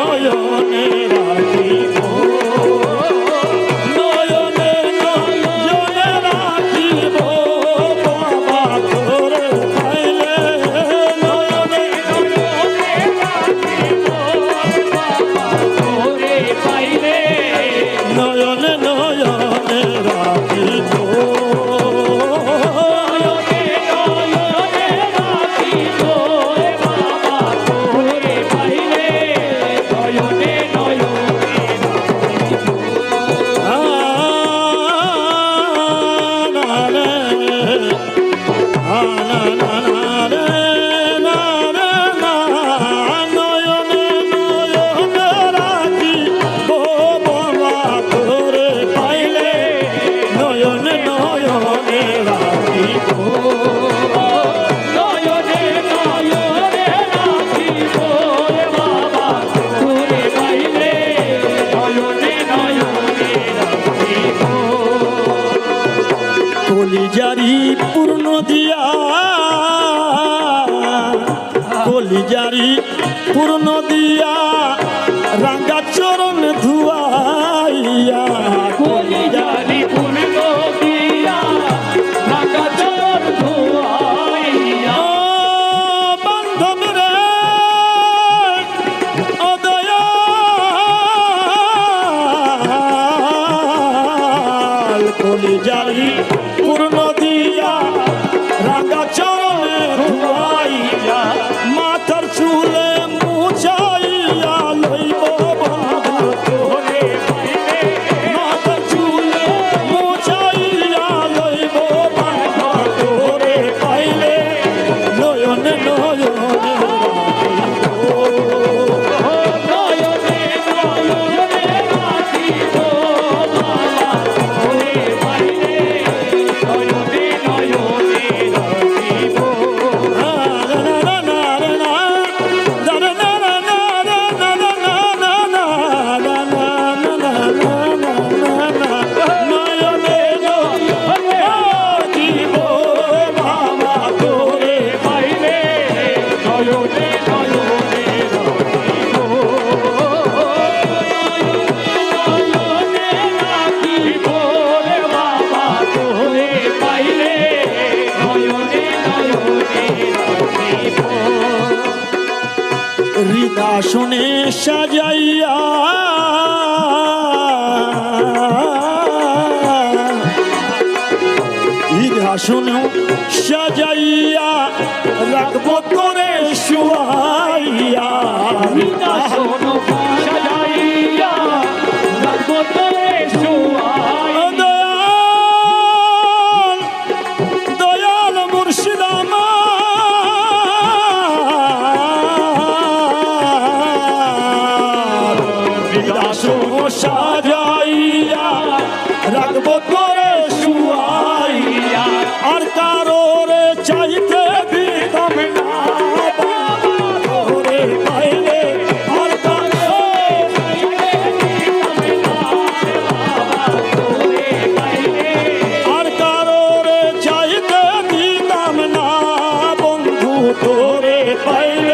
જોયો ને રાખી কলিজারি পূর্ণ দিয়া রাঙ্গা চরণ ধুয়াইয়া। কলিজারি পূর্ণ দিয়া রাঙা চরণ ধোয়াইয়া। বান্ধব রে ও কলিজারি হৃদাসনে সাজাইয়া। হৃদাসনে সাজাইয়া। তোরে শুয়াইয়া, আর কারোরে চাইতে দিতাম না। তোরে পাইলে আর কারও আর কারোরে চাইতে তোরে পাইলে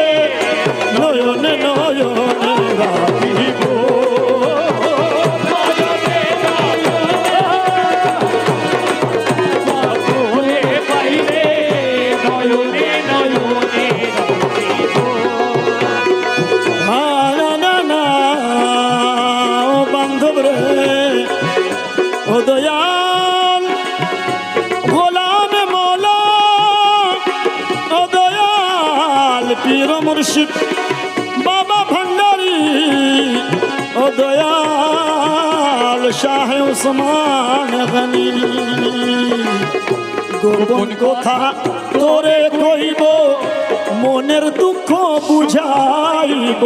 দয়াল গোলাম মোলা, ও বাবা ভণ্ডারি ও দয়াল শাহ উসমান গোপন কথা তোরে কইব, মনের দুঃখ বুঝাইব।